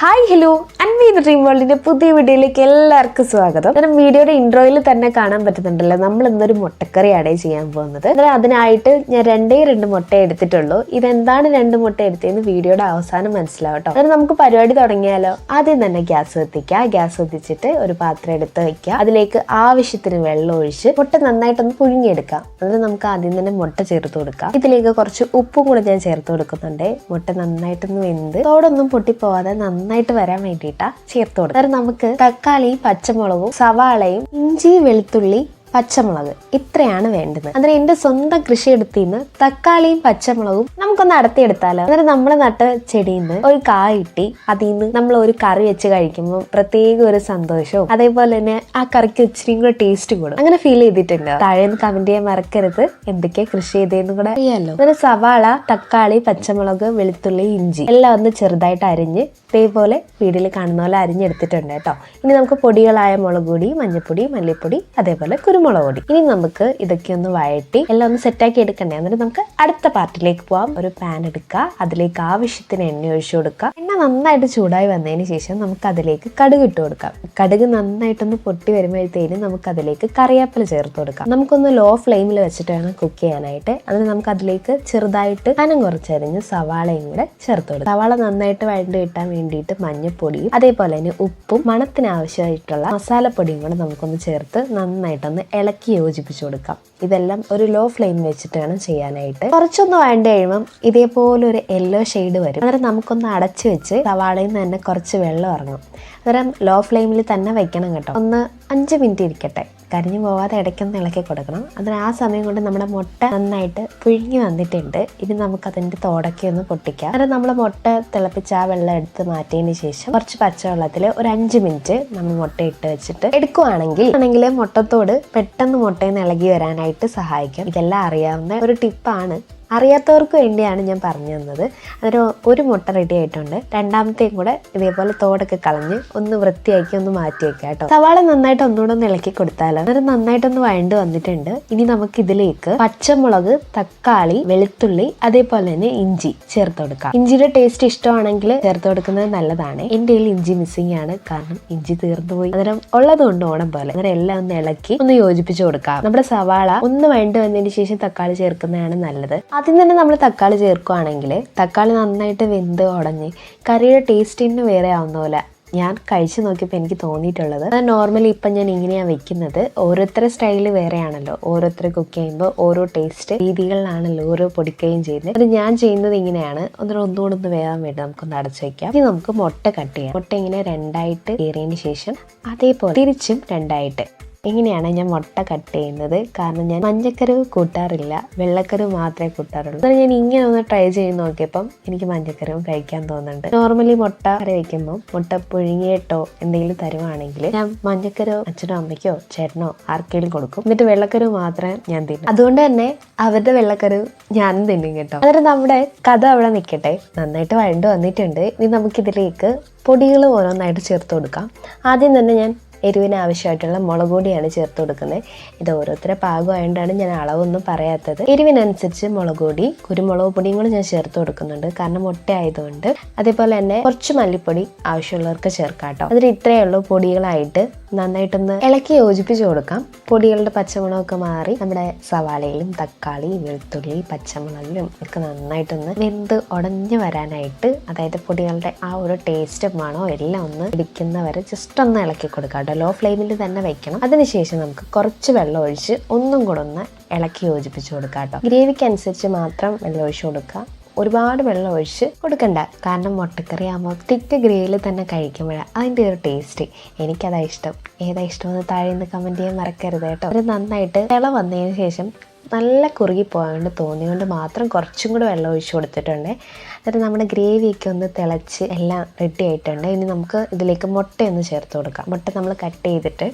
Hi hello Anvi dream വേൾഡിന്റെ പുതിയ വീഡിയോയിലേക്ക് എല്ലാവർക്കും സ്വാഗതം. ഞാൻ വീഡിയോയുടെ ഇൻട്രോയിൽ തന്നെ കാണാൻ പറ്റുന്നുണ്ടല്ലോ. നമ്മൾ ഇന്നൊരു മുട്ടക്കറിയാണ് ചെയ്യാൻ പോകുന്നത്. അന്നേരം അതിനായിട്ട് ഞാൻ രണ്ടേ രണ്ട് മുട്ട എടുത്തിട്ടുള്ളൂ. ഇതെന്താണ് രണ്ട് മുട്ട എടുത്തതെന്ന് വീഡിയോയുടെ അവസാനം മനസ്സിലാവട്ടോ അന്നേരം നമുക്ക് പരിപാടി തുടങ്ങിയാലോ? ആദ്യം തന്നെ ഗ്യാസ് കത്തിക്കുക. ഗ്യാസ് കത്തിച്ചിട്ട് ഒരു പാത്രം എടുത്ത് വയ്ക്കുക അതിലേക്ക് ആവശ്യത്തിന് വെള്ളം ഒഴിച്ച് മുട്ട നന്നായിട്ടൊന്ന് പുഴുങ്ങിയെടുക്കാം. അന്നേരം നമുക്ക് ആദ്യം തന്നെ മുട്ട ചേർത്ത് കൊടുക്കാം. ഇതിലേക്ക് കുറച്ച് ഉപ്പും കൂടെ ഞാൻ ചേർത്ത് കൊടുക്കുന്നുണ്ട്. മുട്ട നന്നായിട്ടൊന്ന് വെന്ത് തോടൊന്നും പൊട്ടിപ്പോവാതെ നന്നായിട്ട് വരാൻ വേണ്ടിയിട്ടാണ് ചേർത്ത് കൊടുക്കുക നമുക്ക് തക്കാളി പച്ചമുളകും സവാളയും ഇഞ്ചി വെളുത്തുള്ളി പച്ചമുളക്. ഇത്രയാണ് വേണ്ടത്. അതിന് എന്റെ സ്വന്തം കൃഷി എടുത്തിന്ന് തക്കാളിയും പച്ചമുളകും നമുക്കൊന്ന് അടത്തിയെടുത്താലോ അന്നേരം നമ്മൾ നട്ട ചെടിയിൽ നിന്ന് ഒരു കായ കിട്ടി അതിൽ നിന്ന് നമ്മൾ ഒരു കറി വെച്ച് കഴിക്കുമ്പോൾ പ്രത്യേക ഒരു സന്തോഷവും അതേപോലെ തന്നെ ആ കറിക്ക് ഇച്ചിരി കൂടെ ടേസ്റ്റ് കൂടും. അങ്ങനെ ഫീൽ ചെയ്തിട്ടുണ്ട്? താഴെ നിന്ന് കമന്റ് ചെയ്യാൻ മറക്കരുത്. എന്തൊക്കെ കൃഷി ചെയ്തതെന്ന് കൂടെ അറിയാലോ. അങ്ങനെ സവാള തക്കാളി പച്ചമുളക് വെളുത്തുള്ളി ഇഞ്ചി എല്ലാം ഒന്ന് ചെറുതായിട്ട് അരിഞ്ഞ് ഇതേപോലെ വീഡിയോയിൽ കാണുന്ന പോലെ അരിഞ്ഞെടുത്തിട്ടുണ്ട് കേട്ടോ. ഇനി നമുക്ക് പൊടികളായ മുളക് പൊടി മഞ്ഞൾപ്പൊടി മല്ലിപ്പൊടി അതേപോലെ കുരുമുളക് പൊടി ഇനി നമുക്ക് ഇതൊക്കെ ഒന്ന് വഴറ്റി എല്ലാം ഒന്ന് സെറ്റാക്കി എടുക്കണ്ടേ? എന്നിട്ട് നമുക്ക് അടുത്ത പാർട്ടിലേക്ക് പോവാം. ഒരു പാൻ എടുക്കുക. അതിലേക്ക് ആവശ്യത്തിന് എണ്ണ ഒഴിച്ചു കൊടുക്കുക. എണ്ണ നന്നായിട്ട് ചൂടായി വന്നതിന് ശേഷം നമുക്ക് അതിലേക്ക് കടുക് ഇട്ട് കൊടുക്കാം. കടുക് നന്നായിട്ടൊന്ന് പൊട്ടി വരുമ്പോഴത്തേനും നമുക്ക് അതിലേക്ക് കറിവേപ്പില ചേർത്ത് കൊടുക്കാം. നമുക്കൊന്ന് ലോ ഫ്ലെയിമിൽ വെച്ചിട്ട് വേണം കുക്ക് ചെയ്യാനായിട്ട്. അതിന് നമുക്ക് അതിലേക്ക് ചെറുതായിട്ട് കനം കുറച്ചരിഞ്ഞ് സവാളയും കൂടെ ചേർത്ത് കൊടുക്കാം. സവാള നന്നായിട്ട് വഴണ്ട് കിട്ടാൻ വേണ്ടിയിട്ട് മഞ്ഞൾപ്പൊടിയും അതേപോലെ തന്നെ ഉപ്പും മണത്തിന് ആവശ്യമായിട്ടുള്ള മസാലപ്പൊടിയും കൂടെ നമുക്കൊന്ന് ചേർത്ത് നന്നായിട്ടൊന്ന് ഇളക്കി യോജിപ്പിച്ചു കൊടുക്കാം. ഇതെല്ലാം ഒരു ലോ ഫ്ലെയിം വെച്ചിട്ടാണ് ചെയ്യാനായിട്ട്. കുറച്ചൊന്ന് വേണ്ട കഴിയുമ്പം ഇതേപോലെ ഒരു യെല്ലോ ഷെയ്ഡ് വരും. അന്നേരം നമുക്കൊന്ന് അടച്ചു വെച്ച് സവാളയിൽ നിന്ന് തന്നെ കുറച്ച് വെള്ളം ഇറങ്ങും അന്നേരം ലോ ഫ്ലെയിമിൽ തന്നെ വെക്കണം കേട്ടോ. ഒന്ന് അഞ്ച് മിനിറ്റ് ഇരിക്കട്ടെ. കരിഞ്ഞു പോവാതെ ഇടയ്ക്കൊന്ന് ഇളക്കി കൊടുക്കണം. അതിന് ആ സമയം കൊണ്ട് നമ്മുടെ മുട്ട നന്നായിട്ട് പുഴുങ്ങി വന്നിട്ടുണ്ട്. ഇനി നമുക്ക് അതിന്റെ തോടൊക്കെ ഒന്ന് പൊട്ടിക്കാം. അന്നേരം നമ്മൾ മുട്ട തിളപ്പിച്ച് ആ വെള്ളം എടുത്ത് മാറ്റിയതിന് ശേഷം കുറച്ച് പച്ചവെള്ളത്തിൽ ഒരു അഞ്ച് മിനിറ്റ് നമ്മൾ മുട്ട ഇട്ട് വെച്ചിട്ട് എടുക്കുവാണെങ്കിൽ ആണെങ്കിൽ മുട്ടത്തോട് പെട്ടെന്ന് മുട്ടയിൽ നിന്ന് ഇളകി വരാനായിട്ട് സഹായിക്കും. ഇതെല്ലാം അറിയാവുന്ന ഒരു ടിപ്പാണ് അറിയാത്തവർക്ക് വേണ്ടിയാണ് ഞാൻ പറഞ്ഞു തന്നത്. അതൊരു ഒരു മുട്ട റെഡി ആയിട്ടുണ്ട്. രണ്ടാമത്തെയും കൂടെ ഇതേപോലെ തോടൊക്കെ കളഞ്ഞ് ഒന്ന് വൃത്തിയാക്കി ഒന്ന് മാറ്റി വെക്കാം കേട്ടോ. സവാള നന്നായിട്ട് ഒന്നുകൂടെ ഒന്ന് ഇളക്കി കൊടുത്താലോ? അന്നേരം നന്നായിട്ടൊന്ന് വഴണ്ട് വന്നിട്ടുണ്ട്. ഇനി നമുക്ക് ഇതിലേക്ക് പച്ചമുളക് തക്കാളി വെളുത്തുള്ളി അതേപോലെ തന്നെ ഇഞ്ചി ചേർത്ത് കൊടുക്കാം. ഇഞ്ചിയുടെ ടേസ്റ്റ് ഇഷ്ടമാണെങ്കിൽ ചേർത്ത് കൊടുക്കുന്നത് നല്ലതാണ്. എന്റെ കയ്യിൽ ഇഞ്ചി മിസ്സിംഗ് ആണ്. കാരണം ഇഞ്ചി തീർന്നു പോയി. അന്നേരം ഉള്ളത് കൊണ്ട് ഓണം പോലെ. അന്നേരം എല്ലാം ഒന്ന് ഇളക്കി ഒന്ന് യോജിപ്പിച്ച് കൊടുക്കാം. നമ്മുടെ സവാള ഒന്ന് വഴണ്ട് വന്നതിന് ശേഷം തക്കാളി ചേർക്കുന്നതാണ് നല്ലത്. ആദ്യം തന്നെ നമ്മൾ തക്കാളി ചേർക്കുകയാണെങ്കിൽ തക്കാളി നന്നായിട്ട് വെന്ത് ഉടഞ്ഞ് കറിയുടെ ടേസ്റ്റ് തന്നെ വേറെ ആവുന്ന പോലെ ഞാൻ കഴിച്ചു നോക്കിയപ്പോൾ എനിക്ക് തോന്നിയിട്ടുള്ളത്. നോർമലി ഇപ്പം ഞാൻ ഇങ്ങനെയാണ് വെക്കുന്നത്. ഓരോരുത്തരുടെ സ്റ്റൈൽ വേറെയാണല്ലോ. ഓരോരുത്തർ കുക്ക് ചെയ്യുമ്പോൾ ഓരോ ടേസ്റ്റ് രീതികളിലാണല്ലോ ഓരോ പൊടിക്കുകയും ചെയ്യുന്നത്. അത് ഞാൻ ചെയ്യുന്നത് ഇങ്ങനെയാണ്. ഒന്നിനും ഒന്നുകൂടെ ഒന്ന് വേകാൻ വേണ്ടി നമുക്കൊന്ന് അടച്ചു വയ്ക്കാം ഇനി നമുക്ക് മുട്ട കട്ട് ചെയ്യാം. മുട്ട ഇങ്ങനെ രണ്ടായിട്ട് കയറിയതിന് ശേഷം അതേപോലെ തിരിച്ചും രണ്ടായിട്ട് ഇങ്ങനെയാണ് ഞാൻ മുട്ട കട്ട് ചെയ്യുന്നത്. കാരണം ഞാൻ മഞ്ഞക്കറിവ് കൂട്ടാറില്ല. വെള്ളക്കറി മാത്രമേ കൂട്ടാറുള്ളൂ. ഞാൻ ഇങ്ങനെ ഒന്ന് ട്രൈ ചെയ്ത് നോക്കിയപ്പം എനിക്ക് മഞ്ഞക്കറിവും കഴിക്കാൻ തോന്നുന്നുണ്ട്. നോർമലി മുട്ട കറി വെക്കുമ്പോൾ മുട്ട പുഴുങ്ങിയിട്ടോ എന്തെങ്കിലും തരുവാണെങ്കിൽ ഞാൻ മഞ്ഞക്കറിവ് അച്ഛനോ അമ്മയ്ക്കോ ചേട്ടനോ ആർക്കെങ്കിലും കൊടുക്കും. എന്നിട്ട് വെള്ളക്കറി മാത്രമേ ഞാൻ തിന്നും. അതുകൊണ്ട് തന്നെ അവരുടെ വെള്ളക്കറിവ് ഞാനും തിന്നും കേട്ടോ. അന്നേരം നമ്മുടെ കഥ അവിടെ നിൽക്കട്ടെ. നന്നായിട്ട് വഴണ്ട് വന്നിട്ടുണ്ട്. ഇനി നമുക്കിതിലേക്ക് പൊടികൾ ഓരോന്നായിട്ട് ചേർത്ത് കൊടുക്കാം. ആദ്യം തന്നെ ഞാൻ എരിവിന് ആവശ്യമായിട്ടുള്ള മുളക് പൊടിയാണ് ചേർത്ത് കൊടുക്കുന്നത്. ഇത് ഓരോരുത്തരെ പാകമായതുകൊണ്ടാണ് ഞാൻ അളവൊന്നും പറയാത്തത്. എരിവിനനുസരിച്ച് മുളക് പൊടി കുരുമുളക് പൊടിയും കൂടി ഞാൻ ചേർത്ത് കൊടുക്കുന്നുണ്ട്. കാരണം മുട്ട ആയതുകൊണ്ട് അതേപോലെ തന്നെ കുറച്ച് മല്ലിപ്പൊടി ആവശ്യമുള്ളവർക്ക് ചേർക്കാം കേട്ടോ. അതിൽ ഇത്രയേ ഉള്ളൂ പൊടികളായിട്ട്. നന്നായിട്ടൊന്ന് ഇളക്കി യോജിപ്പിച്ച് കൊടുക്കാം. പൊടികളുടെ പച്ചമുളകൊക്കെ മാറി നമ്മുടെ സവാളയിലും തക്കാളി വെളുത്തുള്ളി പച്ചമുളകിലും ഒക്കെ നന്നായിട്ടൊന്ന് വെന്ത് ഉടഞ്ഞു വരാനായിട്ട് അതായത് പൊടികളുടെ ആ ഒരു ടേസ്റ്റും മണോ എല്ലാം ഒന്ന് ഇടിക്കുന്നവരെ ജസ്റ്റ് ഒന്ന് ഇളക്കി കൊടുക്കാം കേട്ടോ ലോ ഫ്ലെയിമിൽ തന്നെ വെക്കണം. അതിനുശേഷം നമുക്ക് കുറച്ച് വെള്ളം ഒഴിച്ച് ഒന്നും കൂടെ ഒന്ന് ഇളക്കി യോജിപ്പിച്ച് കൊടുക്കാം കേട്ടോ. ഗ്രേവിക്ക് അനുസരിച്ച് മാത്രം വെള്ളം ഒഴിച്ച് കൊടുക്കുക. ഒരുപാട് വെള്ളം ഒഴിച്ച് കൊടുക്കണ്ട. കാരണം മുട്ടക്കറി ആകുമ്പോൾ തിക്ക് ഗ്രേവിൽ തന്നെ കഴിക്കുമ്പോഴാണ് അതിന്റെ ഒരു ടേസ്റ്റ് എനിക്കതാ ഇഷ്ടം. ഏതാ ഇഷ്ടമെന്ന് താഴെ നിന്ന് കമന്റ് ചെയ്യാൻ മറക്കരുത് കേട്ടോ. അത് നന്നായിട്ട് തിള വന്നതിന് ശേഷം നല്ല കുറുകി പോയതുകൊണ്ട് തോന്നിയതുകൊണ്ട് മാത്രം കുറച്ചും കൂടെ വെള്ളം ഒഴിച്ച് കൊടുത്തിട്ടുണ്ട്. എന്നിട്ട് നമ്മുടെ ഗ്രേവിയൊക്കെ ഒന്ന് തിളച്ച് എല്ലാം റെഡി ആയിട്ടുണ്ട്. ഇനി നമുക്ക് ഇതിലേക്ക് മുട്ടയൊന്ന് ചേർത്ത് കൊടുക്കാം. മുട്ട നമ്മൾ കട്ട് ചെയ്തിട്ട്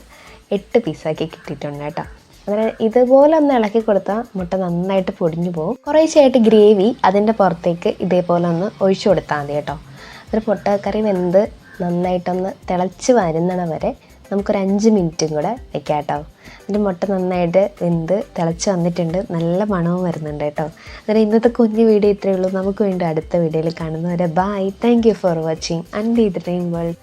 എട്ട് പീസാക്കി കിട്ടിയിട്ടുണ്ട് കേട്ടോ. അങ്ങനെ ഇതുപോലെ ഒന്ന് ഇളക്കി കൊടുത്താൽ മുട്ട നന്നായിട്ട് പൊടിഞ്ഞു പോകും. കുറേശ്ശായിട്ട് ഗ്രേവി അതിന്റെ പുറത്തേക്ക് ഇതേപോലെ ഒന്ന് ഒഴിച്ചു കൊടുത്താൽ മതി കേട്ടോ. ഒരു മുട്ടക്കറി വെന്ത് നന്നായിട്ടൊന്ന് തിളച്ച് വരുന്നണ വരെ നമുക്കൊരു അഞ്ച് മിനിറ്റും കൂടെ വെക്കാം കേട്ടോ എന്നിട്ട് മുട്ട നന്നായിട്ട് വെന്ത് തിളച്ച് വന്നിട്ടുണ്ട്. നല്ല മണവും വരുന്നുണ്ട് കേട്ടോ. അന്നേരം ഇന്നത്തെ കുഞ്ഞു വീഡിയോ ഇത്രയേ ഉള്ളൂ. നമുക്ക് വീണ്ടും അടുത്ത വീഡിയോയിൽ കാണുന്നവരെ bye thank for watching Andy dream world